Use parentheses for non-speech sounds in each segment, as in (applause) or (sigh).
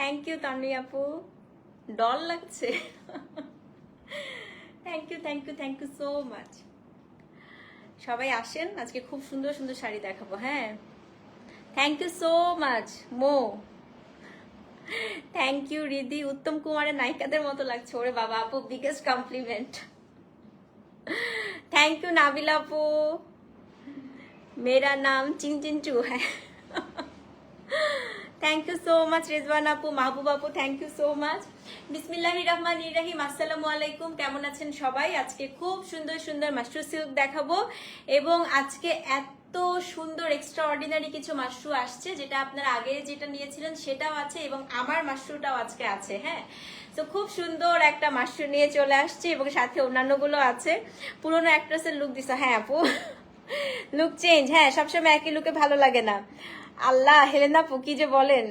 Thank you Tanvi আপু doll লাগছে। Thank you thank you thank you so much সবাই আসেন, আজকে খুব সুন্দর সুন্দর শাড়ি দেখাবো হ্যাঁ? Thank you so much Mo. Thank you Riddhi. Uttam কুমারের নায়িকাদের মতো লাগছে। ওরে বাবা আপু biggest compliment thank you Nabil আপু। মেরা নাম চিন চিনচু হ্যাঁ। Thank you so much Rezwan আপু মাহবুব আপু থ্যাংক ইউ সো মাচ বিসমিল্লাহির রহমান রহিম আসসালামু আলাইকুম কেমন আছেন সবাই? আজকে খুব সুন্দর সুন্দর মাশরু সিল্ক দেখাবো এবং আজকে এত সুন্দর এক্সট্রা অর্ডিনারি কিছু মাশরু আসছে, যেটা আপনারা আগে যেটা নিয়েছিলেন সেটাও আছে এবং আমার মাশরুটাও আজকে আছে হ্যাঁ? তো খুব সুন্দর একটা মাশরু নিয়ে চলে আসছে এবং সাথে অন্যান্যগুলো আছে। পুরোনো অ্যাক্ট্রেসের লুক দিছে হ্যাঁ আপু? (laughs) লুক চেঞ্জ হ্যাঁ সবসময় একই লুকে ভালো লাগে না। আল্লাহ, হেলেনা পুকি যে বলেন।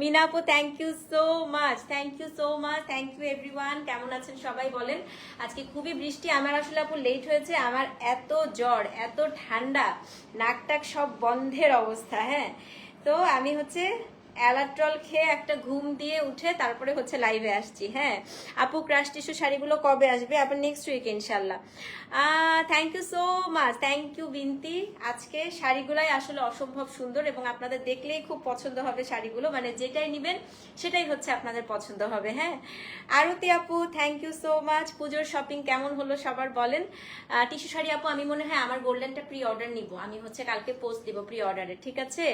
মিনাপু thank you so much thank you so much thank you everyone কেমন আছেন সবাই বলেন। আজকে খুবই বৃষ্টি, আমার আসলে আপু লেট হয়েছে, আমার এত জ্বর, এত ঠান্ডা নাকটাক সব বন্ধের অবস্থা হ্যাঁ। তো আমি হচ্ছে অ্যালাট্রল খেয়ে একটা ঘুম দিয়ে উঠে তারপরে হচ্ছে লাইভে আসছি হ্যাঁ। আপু ক্রাশ টিস্যু শাড়িগুলো কবে আসবে? আবার নেক্সট উইক ইনশাল্লাহ thank you so much thank you Binti. আজকে শাড়িগুলাই আসলে অসম্ভব সুন্দর এবং আপনাদের দেখলেই খুব পছন্দ হবে শাড়িগুলো। মানে যেটাই নেবেন, সেটাই হচ্ছে আপনাদের পছন্দ হবে হ্যাঁ। আরতি আপু থ্যাংক ইউ সো মাচ পুজোর শপিং কেমন হলো সবার বলেন। টিস্যু শাড়ি আপু, আমি মনে হয় আমার গোল্ডেনটা প্রি অর্ডার নিব। আমি হচ্ছে কালকে পোস্ট দিব প্রি অর্ডারে ঠিক আছে?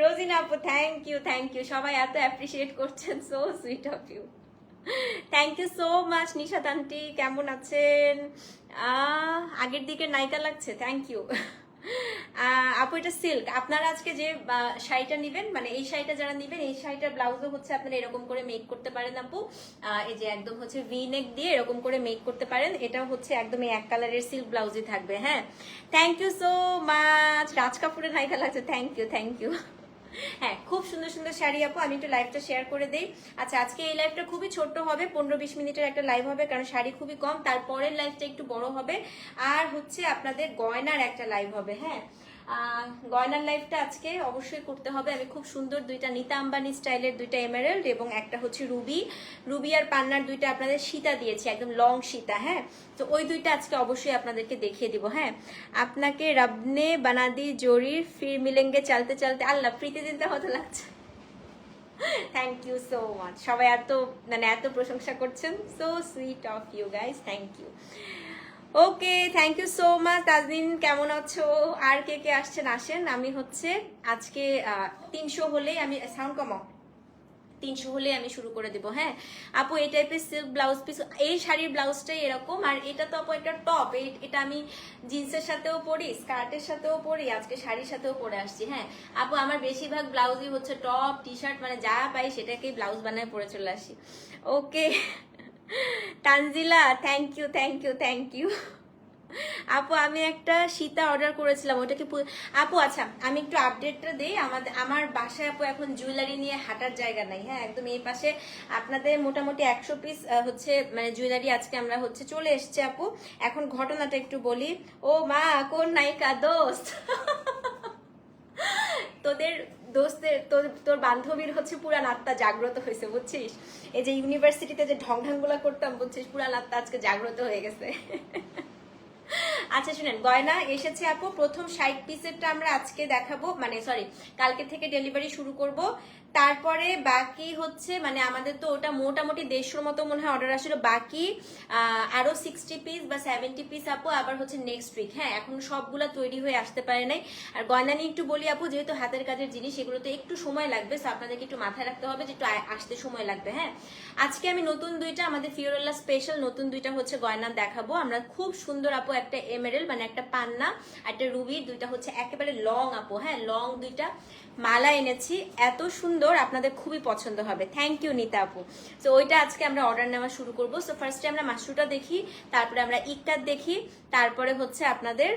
রোজিনা আপু থ্যাংক ইউ থ্যাংক ইউ সবাই এত অ্যাপ্রিসিয়েট করছেন so sweet of you thank you so much Nisha aunty কেমন আছেন? আগের দিকে নায়িকা লাগছে থ্যাংক ইউ আপু, এটা সিল্ক আপনারা আজকে যে শাড়িটা নেবেন মানে এই শাড়িটা যারা নেবেন, এই শাড়িটার ব্লাউজও হচ্ছে আপনারা এরকম করে মেক করতে পারেন আপু। এই যে একদম হচ্ছে ভি নেক দিয়ে এরকম করে মেক করতে পারেন। এটাও হচ্ছে একদম এক কালারের সিল্ক ব্লাউজই থাকবে হ্যাঁ? Thank you so much Raj কাপুরের নায়িকা লাগছে থ্যাংক ইউ থ্যাংক ইউ হ্যাঁ খুব সুন্দর সুন্দর শাড়ি আপু। আমি একটু লাইভটা শেয়ার করে দিই। আচ্ছা আজকে এই লাইভটা খুবই ছোট্ট হবে, পনেরো বিশ মিনিটের একটা লাইভ হবে, কারণ শাড়ি খুবই কম। তারপরের লাইভটা একটু বড় হবে। আর হচ্ছে আপনাদের গয়নার একটা লাইভ হবে হ্যাঁ? গয়নার লাইফটা আজকে অবশ্যই করতে হবে। আমি খুব সুন্দর দুইটা নিতা আম্বানি স্টাইলের দুইটা এমারেল্ড এবং একটা হচ্ছে রুবি। রুবি আর পান্নার দুইটা আপনাদের সীতা দিয়েছি, একদম লং সীতা হ্যাঁ? তো ওই দুইটা আজকে অবশ্যই আপনাদেরকে দেখিয়ে দিব হ্যাঁ? আপনাকে রবনে, বানাদি জরির ফির মিলেঙ্গে চালতে চালতে, আল্লাহ, প্রীতি দিনতে হতে লাগছে? থ্যাংক ইউ সো মাচ সবাই এত মানে এত প্রশংসা করছেন। So sweet of you guys thank you okay thank you so much Tajdin কেমন আছো? আর কে কে আসছেন? আসেন। আমি হচ্ছে আজকে তিনশো হলেই আমি সাউন্ড কমাও তিনশো হলে আমি শুরু করে দেবো হ্যাঁ? আপু, এই টাইপের সিল্ক ব্লাউজ পিস এই শাড়ির ব্লাউজটাই এরকম, আর এটা তো আপু একটা টপ এটা আমি জিন্সের সাথেও পরি স্কার্টের সাথেও পরি, আজকে শাড়ির সাথেও পরে আসছি হ্যাঁ? আপু, আমার বেশিরভাগ ব্লাউজই হচ্ছে টপ টি শার্ট মানে যা পাই সেটাকেই ব্লাউজ বানায় পরে চলে আসি। Okay Tanzila thank you thank you thank you আপু, আমি একটা সীতা অর্ডার করেছিলাম ওটা কি আপু আচ্ছা আমি একটু আপডেটটা দিই। আমাদের আমার বাসায় আপু এখন জুয়েলারি নিয়ে হাঁটার জায়গা নাই হ্যাঁ? একদম এই পাশে আপনাদের মোটামুটি একশো পিস হচ্ছে মানে জুয়েলারি আজকে আমরা হচ্ছে চলে এসছে, আপু। এখন ঘটনাটা একটু বলি। ও মা, কোন নায়িকা? দোস্ত। তোদের দোস্তের, তোর তোর বান্ধবীর হচ্ছে পুরা আত্মা জাগ্রত হয়েছে, বুঝছিস? এই যে ইউনিভার্সিটিতে যে ঢং ঢাংগুলা করতাম, বুঝছিস? পুরা আত্মা আজকে জাগ্রত হয়ে গেছে। আচ্ছা শুনেন, গয়না এসেছে আপু, প্রথম ষাট পিসেরটা আমরা আজকে দেখাবো মানে সরি কালকে থেকে ডেলিভারি শুরু করব। তারপরে বাকি হচ্ছে মানে আমাদের তো ওটা মোটামুটি দেড়শোর মতো মনে হয় অর্ডার আসলে বাকি আহ, আরও সিক্সটি পিস বা সেভেন্টি পিস আপু আবার হচ্ছে নেক্সট উইক হ্যাঁ এখন সবগুলা তৈরি হয়ে আসতে পারে নাই। আর গয়না নিয়ে একটু বলি আপু যেহেতু হাতের কাজের জিনিস এগুলোতে একটু সময় লাগবে সো আপনাদেরকে একটু মাথায় রাখতে হবে যে একটু আসতে সময় লাগবে হ্যাঁ। আজকে আমি নতুন দুইটা আমাদের ফিওরেল্লা স্পেশাল নতুন দুইটা হচ্ছে গয়না দেখাবো। আমরা খুব সুন্দর আপু একটা এমেরেল মানে একটা পান্না একটা রুবির দুইটা হচ্ছে একেবারে লং আপু হ্যাঁ লং দুইটা। মালা এনেছি এত সুন্দর আপনাদের খুবই পছন্দ হবে। থ্যাংক ইউ নিতা আপু। তো ওইটা আজকে আমরা অর্ডার নেওয়া শুরু করব। সো ফার্স্টে আমরা মাশরুটা দেখি, তারপরে আমরা ইকটার দেখি, তারপরে হচ্ছে আপনাদের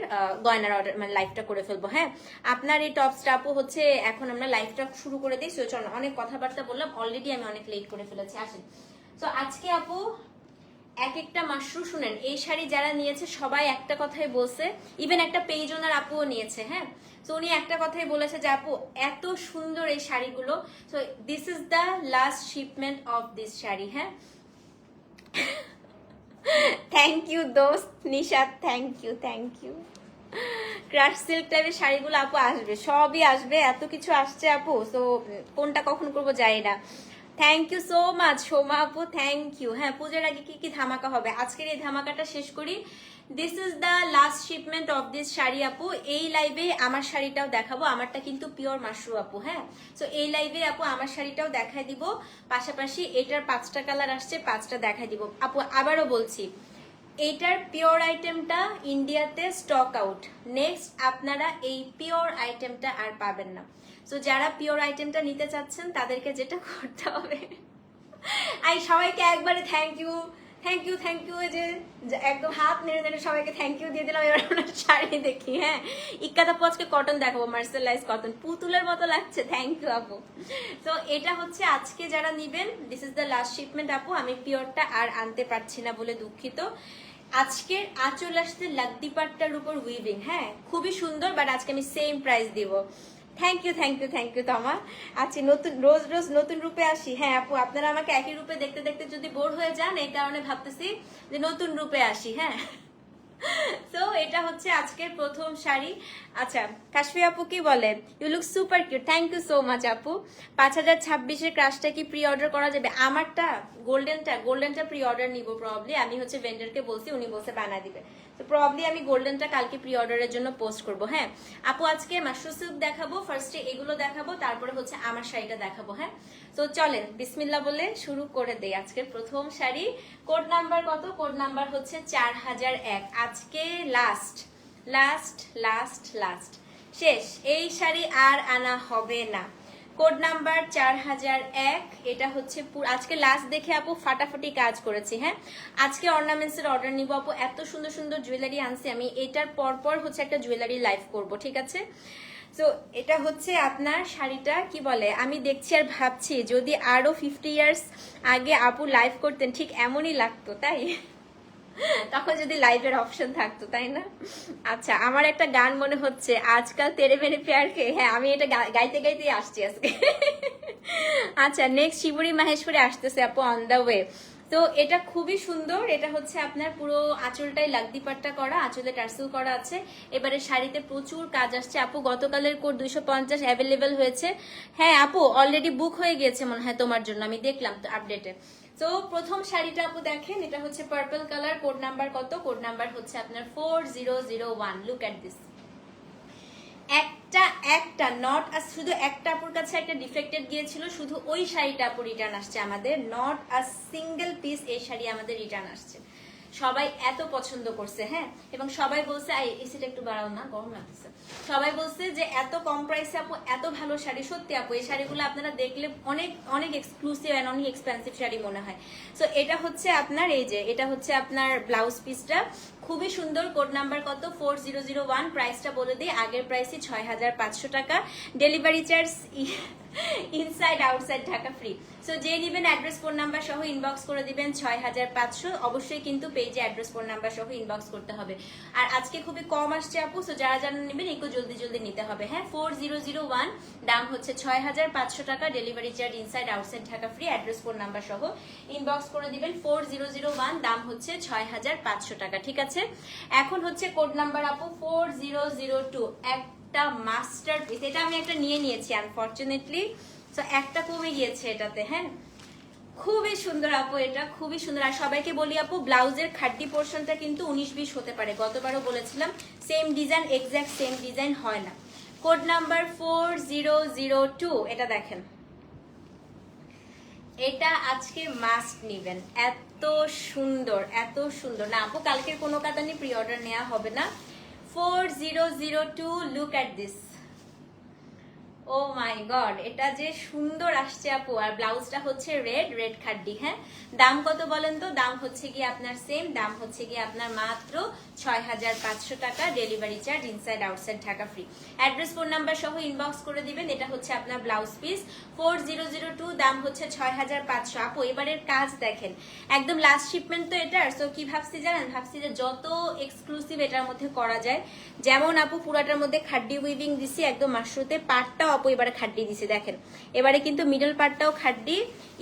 গয়নার অর্ডার মানে লাইভটা করে ফেলব হ্যাঁ? আপনার এই টপসটা আপু হচ্ছে, এখন আমরা লাইভটা শুরু করে দিই। সো চলো, অনেক কথাবার্তা বললাম অলরেডি আমি অনেক লেট করে ফেলেছি, আসেন। তো আজকে আপু এক একটা মাশরু শুনেন, এই শাড়ি যারা নিয়েছে, সবাই একটা কথাই বলছে ইভেন একটা পেজ ওনার আপুও নিয়েছে হ্যাঁ? তো উনি একটা কথাই বলেছে যে, আপু, এত সুন্দর এই শাড়িগুলো। So this is the last shipment of this sari হ্যাঁ? থ্যাংক ইউ দোস্ত Nishad thank you thank you crush silk টাইপের শাড়িগুলো, আপু, আসবে, সবই আসবে, এত কিছু আসছে, আপু তো কোনটা কখন করব যাই না। Thank you so much Soma আপু থ্যাংক ইউ হ্যাঁ পুজোর আগে কি কি ধামাকা হবে? আজকের এই ধামাকাটা শেষ করি। This is the last shipment of this sari আপু। এই লাইভে আমার শাড়িটাও দেখাবো। আমারটা কিন্তু পিওর মাশরু আপু হ্যাঁ? সো এই লাইভে আপু আমার শাড়িটাও দেখাই দিব। পাশাপাশি এটার পাঁচটা কালার আসছে, পাঁচটা দেখাই দিব। আপু, আবারও বলছি এইটার পিওর আইটেমটা ইন্ডিয়াতে স্টক আউট নেক্সট আপনারা এই পিওর আইটেমটা আর পাবেন না। সো যারা পিওর আইটেমটা নিতে চাচ্ছেন, তাদেরকে যেটা করতে হবে। আই, সবাইকে একবারে thank you thank you thank you যে একদম হাত নেড়ে নেড়ে সবাইকে থ্যাংক ইউ দিয়ে দিলাম। এবার আমরা শাড়ি দেখি হ্যাঁ? ইক্কাতা পচকে কটন দেখাবো মার্সেলাইজ কটন পুতুলের মতো লাগছে থ্যাংক ইউ আপু। তো এটা হচ্ছে আজকে যারা নিবেন this is the last shipment আপু। আমি পিওরটা আর আনতে পারছি না বলে দুঃখিত। আজকের আঁচল আসতে লাদ্দি পাট্টার উপর উইভিং হ্যাঁ? খুবই সুন্দর বাট আজকে আমি সেম প্রাইস দিব। Thank you thank you thank you Toma আচ্ছা নতুন, রোজ রোজ নতুন রূপে আসি। হ্যাঁ আপু, আপনারা আমাকে একই রূপে দেখতে দেখতে যদি বোর হয়ে যান, এই কারণে ভাবতেছি যে নতুন রূপে আসি হ্যাঁ। তো এটা হচ্ছে আজকের প্রথম শাড়ি। আচ্ছা কাশ্মী আপু কি বলে? You look super cute thank you so much আপু। পাঁচ হাজার ছাব্বিশের ক্রাশটা কি প্রি অর্ডার করা যাবে? আমারটা গোল্ডেনটা গোল্ডেনটা প্রি অর্ডার নিব প্রবলি আমি হচ্ছে ভেন্ডারকে বলছি, উনি বলছে বানা দিবে। তো প্রবলি আমি গোল্ডেনটা কালকে প্রি অর্ডারের জন্য পোস্ট করব হ্যাঁ? আপু, আজকে মাশরু সিল্ক দেখাবো ফার্স্টে এগুলো দেখাবো, তারপরে হচ্ছে আমার শাড়িটা দেখাবো হ্যাঁ? তো চলেন বিসমিল্লা বলে শুরু করে দেই আজকের প্রথম শাড়ি। কোড নাম্বার কত? কোড নাম্বার হচ্ছে চার হাজার এক। আজকে লাস্ট লাস্ট লাস্ট লাস্ট শেষ, এই শাড়ি আর আনা হবে না। কোড নাম্বার চার হাজার এক, এটা হচ্ছে আজকে লাস্ট দেখে আপু ফাটাফাটি কাজ করেছি হ্যাঁ? আজকে অর্নামেন্টস এর অর্ডার নিব আপু। এত সুন্দর সুন্দর জুয়েলারি আনছি আমি। এটার পর পর হচ্ছে একটা জুয়েলারি লাইভ করব, ঠিক আছে? তো এটা হচ্ছে আপনার শাড়িটা, কি বলে? আমি দেখছি আর ভাবছি, যদি আরও ফিফটি ইয়ার্স আগে আপু লাইভ করতেন, ঠিক এমনই লাগতো, তাই? তখন যদি লাইভের অপশন থাকতো, তাই না? আচ্ছা আমার একটা গান মনে হচ্ছে, আজকাল তেরে মেরে পেয়ারকে হ্যাঁ আমি এটা গাইতে গাইতেই আসছি আজকে। আচ্ছা নেক্সট শিবুরি মাহেশ্বরী আসতেছে আপু অন দ্য ওয়ে তো এটা খুবই সুন্দর, এটা হচ্ছে আপনার পুরো আঁচলটাই লাগদি পাট্টা করা, আঁচলে টার্সেল করা আছে। এবারে শাড়িতে প্রচুর কাজ আসছে। আপু, গতকালের কোড দুইশো পঞ্চাশ অ্যাভেলেবেল হয়েছে। হ্যাঁ আপু অলরেডি বুক হয়ে গিয়েছে মনে হয় তোমার জন্য, আমি দেখলাম তো আপডেটে তো প্রথম শাড়িটা আপু দেখেন, এটা হচ্ছে পার্পল কালার কোড নাম্বার কত? কোড নাম্বার হচ্ছে আপনার four zero zero one look at this একটা একটা নট আর শুধু একটা আপুর কাছে একটা ডিফেক্টেড গিয়েছিল, শুধু ওই শাড়িটা আপু রিটার্ন আসছে আমাদের। নট আর সিঙ্গেল পিস এই শাড়ি আমাদের রিটার্ন আসছে। সবাই এত পছন্দ করছে হ্যাঁ? এবং সবাই বলছে, আই এসিটা একটু বাড়াও না, গরম লাগতেছে। সবাই বলছে যে, এত কম প্রাইসে আপু, এত ভালো শাড়ি, সত্যি আপু, এই শাড়িগুলো আপনারা দেখলে অনেক অনেক এক্সক্লুসিভ অ্যান্ড অনেক এক্সপেন্সিভ শাড়ি মনে হয়। সো এটা হচ্ছে আপনার, এই যে, এটা হচ্ছে আপনার ব্লাউজ পিসটা খুবই সুন্দর কোড নাম্বার কত? ফোর জিরো জিরো ওয়ান প্রাইসটা বলে দিই। আগের প্রাইসই ছয় হাজার পাঁচশো টাকা। Delivery charge inside outside Dhaka free so যে নেবেন অ্যাড্রেস ফোন নাম্বার সহ ইনবক্স করে দিবেন ছয় হাজার পাঁচশো। অবশ্যই কিন্তু পেজে অ্যাড্রেস ফোন নাম্বার সহ ইনবক্স করতে হবে। আর আজকে খুবই কম আসছে আপু সো যারা যারা নেবেন একটু জলদি জলদি নিতে হবে। হ্যাঁ ফোর জিরো জিরো ওয়ান দাম হচ্ছে ছয় হাজার পাঁচশো টাকা। Delivery charge inside outside Dhaka free address phone number সহ ইনবক্স করে দিবেন। ফোর জিরো জিরো ওয়ান দাম হচ্ছে ছয় হাজার পাঁচশো টাকা, ঠিক আছে? এখন হচ্ছে কোড নাম্বার আপু ফোর জিরো জিরো টু একটা মাস্টার পিস এটা আমি একটা নিয়ে নিয়েছি আনফর্চুনেটলি তো একটা কমে গিয়েছে এটাতে হ্যাঁ? খুবই সুন্দর আপু এটা, খুবই সুন্দর। আর সবাইকে বলি আপু, ব্লাউজের খাড্ডি পোর্শনটা কিন্তু উনিশ বিশ হতে পারে। গতবারও বলেছিলাম same design exact same design হয় না। কোড নাম্বার ফোর এটা দেখেন। এটা আজকে মাস্ট নিবেন। এত সুন্দর এত সুন্দর। না আপু, কালকের কোনো কাতানি প্রি অর্ডার নেওয়া হবে না। Four zero zero two look at this oh my god এটা যে সুন্দর আসছে আপু, আর ব্লাউজটা হচ্ছে রেড রেড খাড্ডি হ্যাঁ? দাম কত বলেন তো? দাম হচ্ছে কি আপনার সেম দাম হচ্ছে কি আপনার মাত্র ছয় হাজার পাঁচশো টাকা delivery charge inside outside Dhaka free address phone number সহ ইনবক্স করে দিবেন, এটা হচ্ছে আপনার blouse piece four zero zero two দাম হচ্ছে ছয় হাজার পাঁচশো। আপু, এবারের কাজ দেখেন, একদম লাস্ট শিপমেন্ট তো এটার সো কি ভাবছি জানেন? ভাবছি যে যত এক্সক্লুসিভ এটার মধ্যে করা যায়, যেমন আপু পুরাটার মধ্যে খাড্ডি উইভিং দিছি, একদম মাশরুতে, পাটটাও আপু এবারে খাড্ডি দিছে, দেখেন। এবারে কিন্তু মিডল পার্টটাও খাড্ডি।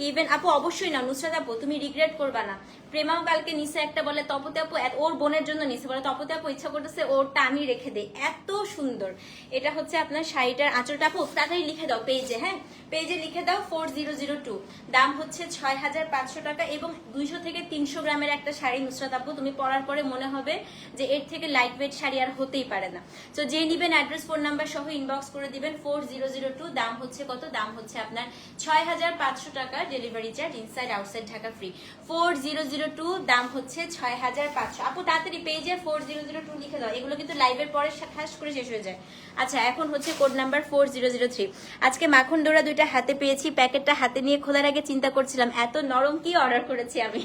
ইভেন আপু, অবশ্যই না, নুসরাত আপু, তুমি রিগ্রেট করবা না। প্রেমাও কালকে নিচে একটা বলে, তপতে আপু ওর বোনের জন্য নিচে বলে, তপতে আপু, ইচ্ছা করতেছে ওরটা আমি রেখে দেই এত সুন্দর। এটা হচ্ছে আপনার শাড়িটার আঁচলটা। আপু, তাড়াতাড়ি লিখে দাও পেজে হ্যাঁ? পেজে লিখে দাও ফোর জিরো জিরো টু দাম হচ্ছে ছয় হাজার পাঁচশো টাকা এবং দুইশো থেকে তিনশো গ্রামের একটা শাড়ি নুসরাত আপু, তুমি পরার পরে মনে হবে যে এর থেকে লাইট ওয়েট শাড়ি আর হতেই পারে না। তো যে নিবেন অ্যাড্রেস ফোন নাম্বার সহ ইনবক্স করে দিবেন ফোর জিরো জিরো টু দাম হচ্ছে কত? দাম হচ্ছে আপনার ছয় হাজার পাঁচশো টাকা। Delivery charge inside outside Dhaka free four zero zero two দাম হচ্ছে ছয় হাজার পাঁচশো। আপু, তাড়াতাড়ি পেজে ফোর জিরো জিরো টু লিখে দাও। এগুলো কিন্তু লাইভের পরে খাস করে শেষ হয়ে যায়। আচ্ছা এখন হচ্ছে code number four zero zero three আজকে মাখন ডোরা দুইটা হাতে পেয়েছি, প্যাকেটটা হাতে নিয়ে খোলার আগে চিন্তা করছিলাম, এত নরম কি অর্ডার করেছি আমি?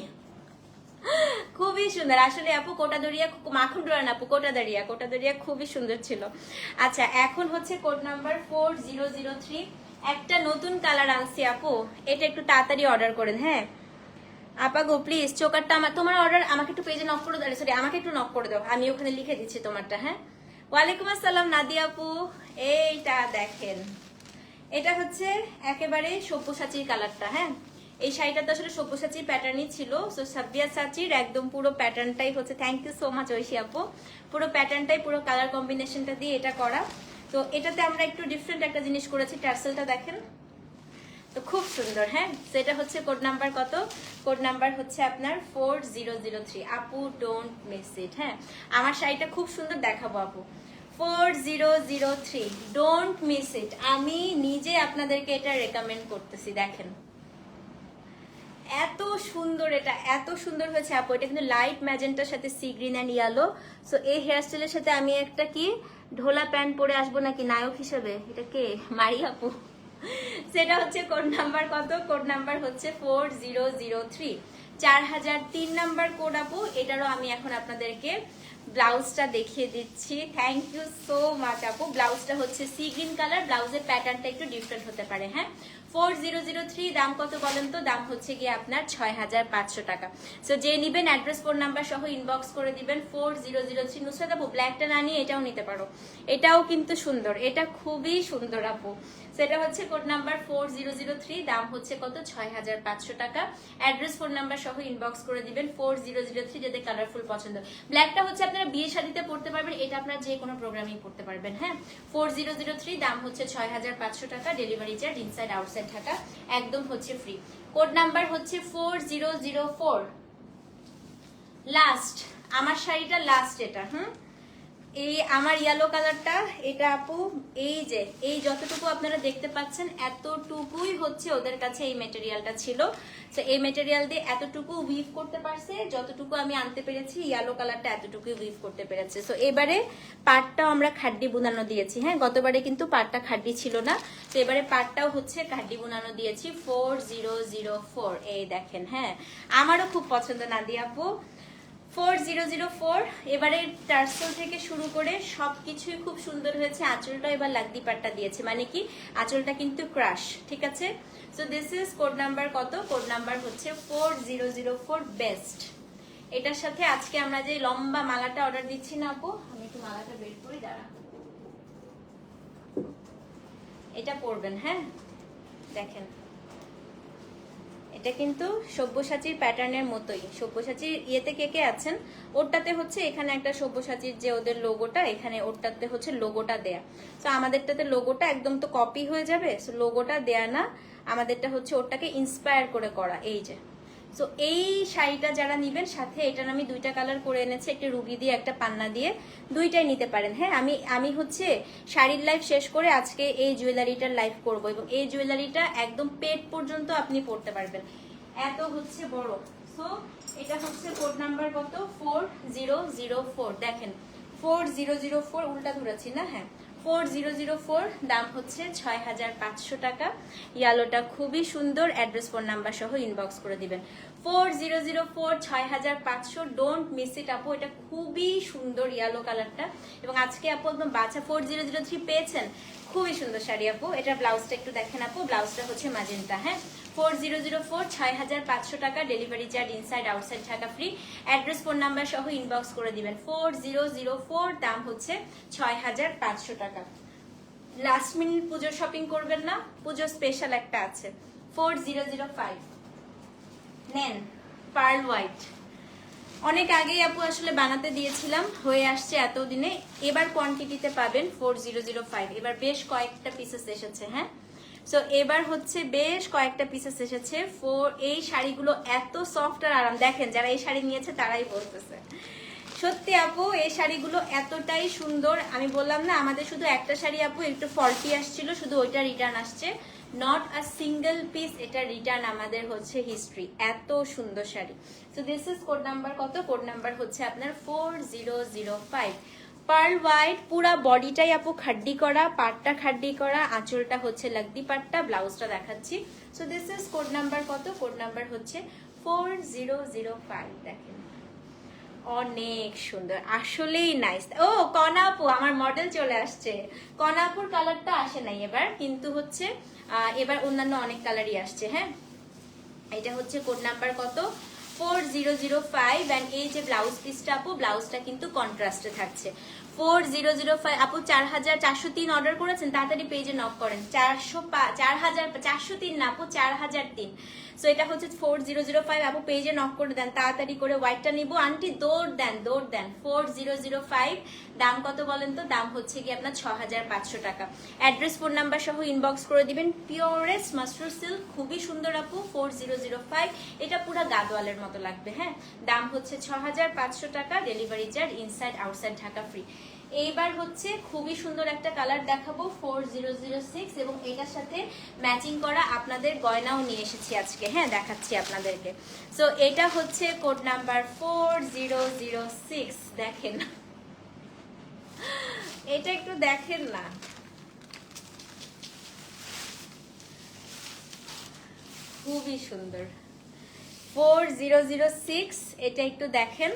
খুবই সুন্দর। আসলে আপু কোটা দরিয়া মাখন ডোরা না আপু কোটা দরিয়া কোটা দরিয়া খুবই সুন্দর ছিল। আচ্ছা এখন হচ্ছে code number four zero zero three একটা নতুন কালার আনছি আপু। এটা একটু তাড়াতাড়ি অর্ডার করেন হ্যাঁ? আপা গো প্লিজ চোকারটা আমার তোমার অর্ডার আমাকে একটু পেজে নক করে দাও সরি আমাকে একটু নক করে দাও। আমি ওখানে লিখে দিচ্ছি তোমারটা হ্যাঁ? ওয়ালাইকুম আসসালাম, নাদিয়া আপু। এইটা দেখেন। এটা হচ্ছে একেবারে সব্যসাচীর কালারটা হ্যাঁ? এই শাড়িটা তো আসলে সব্যসাচীর প্যাটার্নই ছিল। সো সাব্বিয়া সাচির একদম পুরো প্যাটার্নটাই হচ্ছে thank you so much Oishi আপু। পুরো প্যাটার্নটাই পুরো কালার কম্বিনেশনটা দিয়ে এটা করা। তো এটাতে আমরা একটু ডিফারেন্ট একটা জিনিস করেছি। টার্সেলটা দেখেন। তো খুব সুন্দর হ্যাঁ? সেটা হচ্ছে কোড নাম্বার কত? কোড নাম্বার হচ্ছে আপনার ফোর জিরো জিরো থ্রি আপু ডোন্ট মিস ইট হ্যাঁ? আমার শাড়িটা খুব সুন্দর দেখাবো, আপু। Four zero zero three don't miss it আমি নিজে আপনাদেরকে এটা রেকমেন্ড করতেছি, দেখেন। এত সুন্দর এটা, এত সুন্দর হয়েছে, আপু। এটা কিন্তু লাইট ম্যাজেন্টার সাথে sea green and yellow so এই হেয়ারস্টাইলের সাথে আমি একটা কি, ঢোলা প্যান্ট পরে আসব নাকি নায়ক হিসেবে? এটা কে? মারি আপু। সেটা হচ্ছে কোড নাম্বার কত? কোড নাম্বার হচ্ছে ফোর জিরো জিরো থ্রি চার হাজার তিন নাম্বার কোড আপু, এটারও আমি এখন আপনাদেরকে ব্লাউজটা দেখিয়ে দিচ্ছি। থ্যাংক ইউ সো মাচ আপু। ব্লাউজটা হচ্ছে সি গ্রিন কালার ব্লাউজের প্যাটার্নটা একটু ডিফারেন্ট হতে পারে হ্যাঁ? ফোর জিরো জিরো থ্রি দাম কত বলেন তো? দাম হচ্ছে গিয়ে আপনার ছয় হাজার পাঁচশো টাকা। সো যে নিবেন অ্যাড্রেস ফোন নাম্বার সহ ইনবক্স করে দিবেন। Four zero zero three Nusrat আপু ব্ল্যাকটা না নিয়ে এটাও নিতে পারো। এটাও কিন্তু সুন্দর। এটা খুবই সুন্দর আপু। সেটা হচ্ছে code number four zero zero three দাম হচ্ছে কত? ছয় হাজার পাঁচশো টাকা। অ্যাড্রেস ফোন নাম্বার সহ ইনবক্স করে দিবেন four zero zero three colourful পছন্দ। ব্ল্যাকটা হচ্ছে আপনারা বিয়ে শাড়িতে পড়তে পারবেন, এটা আপনারা যে কোনো প্রোগ্রামেই পড়তে পারবেন হ্যাঁ? ফোর জিরো জিরো থ্রি দাম হচ্ছে ছয় হাজার পাঁচশো টাকা delivery charge inside outside Dhaka একদম হচ্ছে ফ্রি কোড নাম্বার হচ্ছে four zero zero four last আমার শাড়িটা লাস্ট এটা, হুম? এই আমার ইয়েলো কালারটা এটা আপু, এই যে, এই যতটুকু আপনারা দেখতে পাচ্ছেন, এতটুকুই হচ্ছে ওদের কাছে এই মেটেরিয়ালটা ছিল। তো এই মেটেরিয়াল দিয়ে এতটুকু উইভ করতে পারছে, যতটুকু আমি আনতে পেরেছি ইয়েলো কালারটা এতটুকুই উইভ করতে পেরেছে। তো এবারে পাটটাও আমরা খাড্ডি বুনানো দিয়েছি। হ্যাঁ গতবারে কিন্তু পাটটা খাড্ডি ছিল না। তো এবারে পাটটাও হচ্ছে খাড্ডি বুনানো দিয়েছি ফোর জিরো জিরো ফোর এই দেখেন হ্যাঁ। আমারও খুব পছন্দ, নাদিয়া আপু। ফোর জিরো জিরো ফোর, এবারে টার্সেল থেকে শুরু করে সবকিছুই খুব সুন্দর হয়েছে। আঁচলটা এবার লাগদি পাট্টা দিয়েছে। মানে কি? আঁচলটা কিন্তু ক্রাশ ঠিক আছে? So this is code number কত? কোড নাম্বার হচ্ছে four zero zero four best এটার সাথে আজকে আমরা যে লম্বা মালাটা অর্ডার দিচ্ছি না আপু, আমি একটু মালাটা বের করি, দাঁড়া। এটা পরবেন হ্যাঁ? দেখেন। এটা কিন্তু সব্যসাচীর প্যাটার্নের মতোই। সব্যসাচীর ইয়েতে কে কে আছেন? ওরটাতে হচ্ছে এখানে একটা সব্যসাচীর যে ওদের লোগোটা এখানে ওরটাতে হচ্ছে লোগোটা দেয়া। তো আমাদেরটাতে লোগোটা একদম তো কপি হয়ে যাবে সো লোগোটা দেয়া না, আমাদেরটা হচ্ছে ওরটাকে ইন্সপায়ার করে করা, এই যে। সো এই শাড়িটা যারা নিবেন, সাথে এটার আমি দুইটা কালার করে এনেছি, একটা রুবি দিয়ে, একটা পান্না দিয়ে। দুইটাই নিতে পারেন। হ্যাঁ আমি আমি হচ্ছে শাড়ির লাইফ শেষ করে আজকে এই জুয়েলারিটার লাইফ করব এবং এই জুয়েলারিটা একদম পেট পর্যন্ত আপনি পড়তে পারবেন। এত হচ্ছে বড়। সো এটা হচ্ছে কোড নাম্বার কত? ফোর জিরো জিরো ফোর দেখেন ফোর জিরো জিরো ফোর উল্টা ধরেছি না? হ্যাঁ। ফোর জিরো জিরো ফোর দাম হচ্ছে ছয় হাজার পাঁচশো টাকা। ইয়ালোটা খুবই সুন্দর অ্যাড্রেস ফোন নাম্বার সহ ইনবক্স করে দিবেন। ফোর জিরো জিরো ফোর ছয় হাজার পাঁচশো ডোন্ট মিস ইট আপু, এটা খুবই সুন্দর ইয়ালো কালারটা এবং আজকে আপু একদম বাছা ফোর জিরো জিরো থ্রি পেয়েছেন। খুবই সুন্দর শাড়ি আপু। এটা ব্লাউজটা একটু দেখেন আপু, ব্লাউজটা হচ্ছে মাজেন্টা হ্যাঁ? ফোর জিরো জিরো ফোর ছয় হাজার পাঁচশো টাকা delivery charge inside outside Dhaka free address phone number সহ ইনবক্স করে দিবেন। ফোর জিরো জিরো ফোর দাম হচ্ছে ছয় হাজার পাঁচশো টাকা। লাস্ট মিনিট পুজো শপিং করবেন না, পুজো স্পেশাল একটা আছে। ফোর জিরো জিরো ফাইভ নেন পার্ল হোয়াইট অনেক আগেই আপু আসলে বানাতে দিয়েছিলাম, হয়ে আসছে এতদিনে। এবার কোয়ান্টিটিতে পাবেন ফোর জিরো জিরো ফাইভ এবার বেশ কয়েকটা পিসেস এসেছে হ্যাঁ? সো এবার হচ্ছে বেশ কয়েকটা পিসেস এসেছে। ফোর এই শাড়িগুলো এত সফট আর আরাম। দেখেন, যারা এই শাড়ি নিয়েছে, তারাই বলতেছে। সত্যি আপু, এই শাড়িগুলো এতটাই সুন্দর। আমি বললাম না, আমাদের শুধু একটা শাড়ি আপু, একটু ফল্টি আসছিল, শুধু ওইটা রিটার্ন আসছে। নট আ সিঙ্গেল পিস এটা রিটার্ন আমাদের হচ্ছে হিস্ট্রি এত সুন্দর শাড়ি। তো দিস ইজ কোড নাম্বার কত কোড নাম্বার হচ্ছে আপনার? Four zero zero five pearl white পুরা বডিটাই আপু খাড্ডি করা, পাটটা খাড্ডি করা, আঁচলটা হচ্ছে লাগদি পাটটা ব্লাউজটা দেখাচ্ছি। So this is code number কত? কোড নাম্বার হচ্ছে ফোর জিরো জিরো ফাইভ দেখেন। অনেক সুন্দর, আসলেই নাইস ও কনাপু আমার মডেল চলে আসছে। কনাপুর কালারটা আসে নাই এবার, কিন্তু হচ্ছে এবার অন্যান্য অনেক কালারই আসছে হ্যাঁ? এটা হচ্ছে কোড নাম্বার কত? Four zero zero five and এই যে ব্লাউজ পিসটা আপু ব্লাউজটা কিন্তু কন্ট্রাস্টে থাকছে। ফোর জিরো জিরো ফাইভ আপু চার হাজার চারশো তিন অর্ডার করেছেন, তাড়াতাড়ি পেজে নক করেন। চারশো চার হাজার, চারশো তিন না আপু, চার হাজার তিন। সো এটা হচ্ছে ফোর জিরো জিরো ফাইভ আপু পেজে নক করে দেন, তাড়াতাড়ি করে হোয়াইটটা নিব। আন্টি, দৌড় দেন দৌড় দেন। ফোর জিরো জিরো ফাইভ দাম কত বলেন তো? দাম হচ্ছে কি আপনার ছ হাজার পাঁচশো টাকা। অ্যাড্রেস ফোন নাম্বার সহ ইনবক্স করে দিবেন। পিওরেস্ট মাস্টার সিল্ক খুবই সুন্দর আপু ফোর জিরো জিরো ফাইভ এটা পুরো গাদোয়ালের মতো লাগবে হ্যাঁ? দাম হচ্ছে ছ হাজার পাঁচশো টাকা delivery charge inside outside Dhaka free এইবার হচ্ছে খুবই সুন্দর একটা কালার দেখাবো ফোর জিরো জিরো সিক্স এবং এটার সাথে ম্যাচিং করা আপনাদের গয়নাও নিয়ে এসেছি আজকে। হ্যাঁ দেখাচ্ছি আপনাদেরকে। সো এটা হচ্ছে code number four zero zero six দেখেন। এটা একটু দেখেন না। খুবই সুন্দর। ফোর জিরো জিরো সিক্স এটা একটু দেখেন।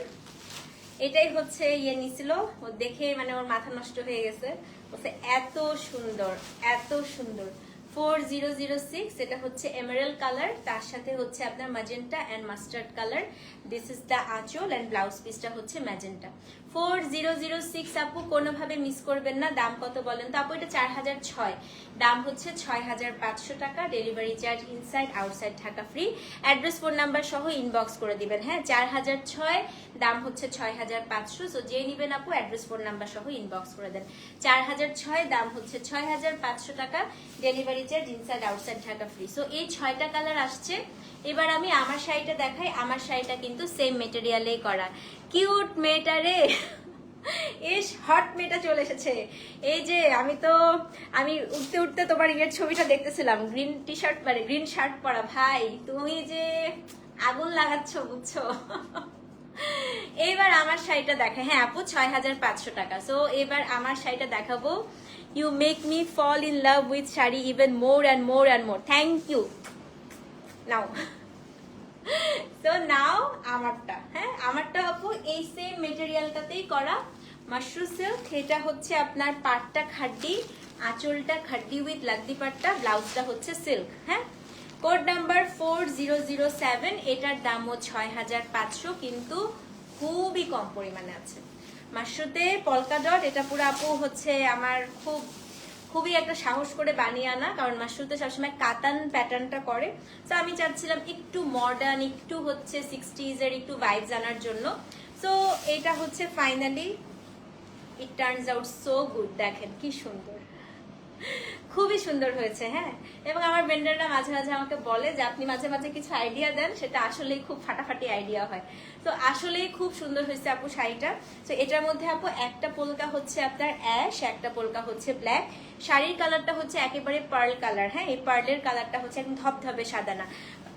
এটাই হচ্ছে ইয়ে নিছিল। ও দেখে মানে ওর মাথা নষ্ট হয়ে গেছে। বলছে, এত সুন্দর এত সুন্দর। ফোর জিরো জিরো সিক্স এটা হচ্ছে এমারেল কালার তার সাথে হচ্ছে আপনার magenta and mustard colour this is the আঁচল অ্যান্ড ব্লাউজ পিসটা হচ্ছে magenta four zero zero six আপু, কোনোভাবে মিস করবেন না। দাম কত বলেন তো? আপু, এটা চার হাজার ছয়। দাম হচ্ছে ছয় হাজার পাঁচশো টাকা। Delivery charge inside outside Dhaka free address phone number সহ ইনবক্স করে দিবেন। হ্যাঁ চার হাজার ছয়, দাম হচ্ছে ছয় হাজার পাঁচশো। সো যে নিবেন আপু অ্যাড্রেস ফোন নাম্বার সহ ইনবক্স করে দেন। চার হাজার ছয়, দাম হচ্ছে ছয় হাজার পাঁচশো টাকা। Delivery charge inside outside Dhaka free so এই ছয়টা কালার আসছে। এবার আমি আমার শাড়িটা দেখাই, আমার শাড়িটা কিন্তু সেম মেটেরিয়ালেই করা। কিউট মেয়েটা রে! এস হট মেয়েটা চলে এসেছে। এই যে, আমি তো, আমি উঠতে উঠতে তোমার ইয়ের ছবিটা দেখতেছিলাম গ্রিন টি শার্ট মানে গ্রিন শার্ট পরা। ভাই, তুমি যে আগুন লাগাচ্ছ, বুঝছ? এবার আমার শাড়িটা দেখা হ্যাঁ আপু ছয় হাজার পাঁচশো টাকা। সো এবার আমার শাড়িটা দেখাবো। You make me fall in love with sari even more and more and more thank you now তো নাও আমারটা হ্যাঁ? আমারটা আপু এই সেম মেটেরিয়ালটাতেই করা। মাশরু সিল্ক এটা হচ্ছে আপনার পাটটা খাড্ডি, আঁচলটা খাড্ডি উইথ লাগদি পাটটা, ব্লাউজটা হচ্ছে সিল্ক হ্যাঁ? Code number four zero zero seven এটার দামও ছয় হাজার পাঁচশো, কিন্তু খুবই কম পরিমাণে আছে। মাশরুতে পলকা ডট এটা পুরো আপু হচ্ছে আমার খুব খুবই একটা সাহস করে বানিয়ে আনা, কারণ মাশরুতে সবসময় কাতান প্যাটার্নটা করে। তো আমি চাচ্ছিলাম একটু মডার্ন একটু হচ্ছে সিক্সটিজ এর একটু ভাইবস আনার জন্য। সো এটা হচ্ছে finally it turns out so good দেখেন কি সুন্দর। খুবই সুন্দর হয়েছে হ্যাঁ? এবং আমার ভেন্ডাররা মাঝে মাঝে আমাকে বলে যে, আপনি মাঝে মাঝে কিছু আইডিয়া দেন, সেটা আসলেই খুব ফাটাফাটি আইডিয়া হয়। তো আসলেই খুব সুন্দর হয়েছে আপু শাড়িটা। তো এটার মধ্যে আপু একটা পোলকা হচ্ছে আপনার অ্যাশ একটা পোলকা হচ্ছে ব্ল্যাক শাড়ির কালারটা হচ্ছে একেবারে পার্ল কালার হ্যাঁ? এই পার্লের কালারটা হচ্ছে একদম ধপধপে সাদা না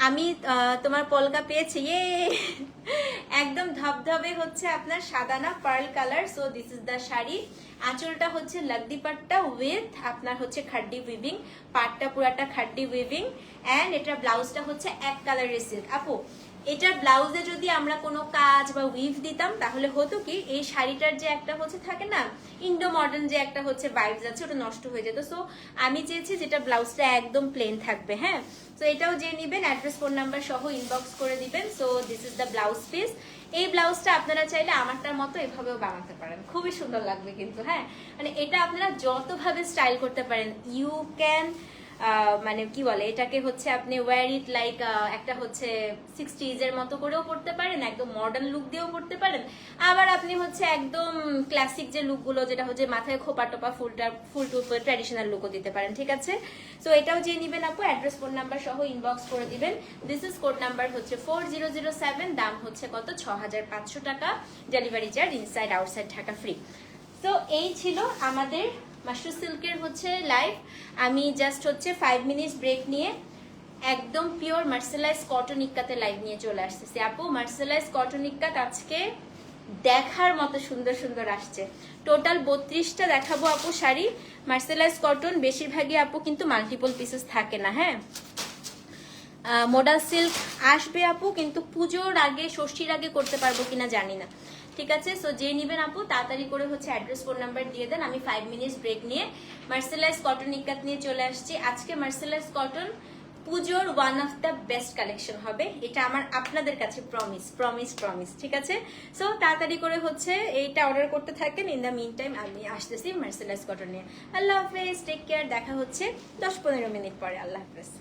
আমি তোমার পলকা পেয়েছি ইয়ে একদম ধবধবে হচ্ছে আপনার সাদানা pearl colour so this is the sari. আঁচলটা হচ্ছে লাগদি পাট্টা উইথ আপনার হচ্ছে খাড্ডি উইভিং পাটটা পুরাটা খাড্ডি উইভিং অ্যান্ড এটা ব্লাউজটা হচ্ছে এক কালারের সিল্ক আপু এটার ব্লাউজে যদি আমরা কোনো কাজ বা উইভ দিতাম, তাহলে হতো কি, এই শাড়িটার যে একটা হচ্ছে থাকে না ইন্ডো মডার্ন যে একটা হচ্ছে ভাইবস আছে, ওটা নষ্ট হয়ে যেত। সো আমি চেয়েছি যেটা ব্লাউজটা একদম প্লেন থাকবে হ্যাঁ? তো এটাও যে নেবেন অ্যাড্রেস ফোন নাম্বার সহ ইনবক্স করে দিবেন। So this is the blouse piece এই ব্লাউজটা আপনারা চাইলে আমারটার মতো এভাবেও বানাতে পারেন। খুবই সুন্দর লাগবে কিন্তু হ্যাঁ? মানে এটা আপনারা যতভাবে স্টাইল করতে পারেন ইউ ক্যান মানে কি বলে, এটাকে হচ্ছে আপনি ওয়ার ইট লাইক একটা হচ্ছে সিক্সটিজ এর মতো করেও পড়তে পারেন, একদম মডার্ন লুক দিয়েও পড়তে পারেন। আবার আপনি হচ্ছে একদম ক্লাসিক যে লুকগুলো যেটা হচ্ছে মাথায় খোপা টোপা ফুলটা ফুল টুল ট্র্যাডিশনাল লুকও দিতে পারেন, ঠিক আছে? সো এটাও যে নিবেন আপু অ্যাড্রেস ফোন নাম্বার সহ ইনবক্স করে দিবেন। দিস ইজ কোড নাম্বার হচ্ছে ফোর জিরো জিরো সেভেন দাম হচ্ছে কত? ছ হাজার পাঁচশো টাকা delivery charge inside outside Dhaka free তো এই ছিল আমাদের মাশরু সিল্কের হচ্ছে লাইভ আমি জাস্ট হচ্ছে ফাইভ মিনিটস ব্রেক নিয়ে একদম পিওর মার্সেলাইজ কটন ইক্কাতে লাইভ নিয়ে চলে আসতেছি। আপু মার্সেলাইজ কটন ইক্কাত আজকে দেখার মতো সুন্দর সুন্দর আসছে। টোটাল বত্রিশটা দেখাবো আপু শাড়ি। মার্সেলাইজ কটন বেশিরভাগই আপু কিন্তু মাল্টিপল পিসেস থাকে না হ্যাঁ? মোডাল সিল্ক আসবে আপু, কিন্তু পুজোর আগে, ষষ্ঠীর আগে করতে পারব কিনা জানি না। ঠিক আছে? সো যে নিবেন আপু, তাড়াতাড়ি করে হচ্ছে অ্যাড্রেস ফোন নাম্বার দিয়ে দেন। আমি ফাইভ মিনিটস ব্রেক নিয়ে মার্সেলাইজ কটন ইকাত নিয়ে চলে আসছি। আজকে মার্সেলাইজ কটন পুজোর one of the best collection হবে। এটা আমার আপনাদের কাছে প্রমিস প্রমিস প্রমিস ঠিক আছে? সো তাড়াতাড়ি করে হচ্ছে এইটা অর্ডার করতে থাকেন। ইন দ্য মিন টাইম আমি আসতেছি মার্সেলাইজ কটন নিয়ে। আল্লাহ হাফেজ টেক কেয়ার দেখা হচ্ছে দশ পনেরো মিনিট পরে। আল্লাহ হাফেজ।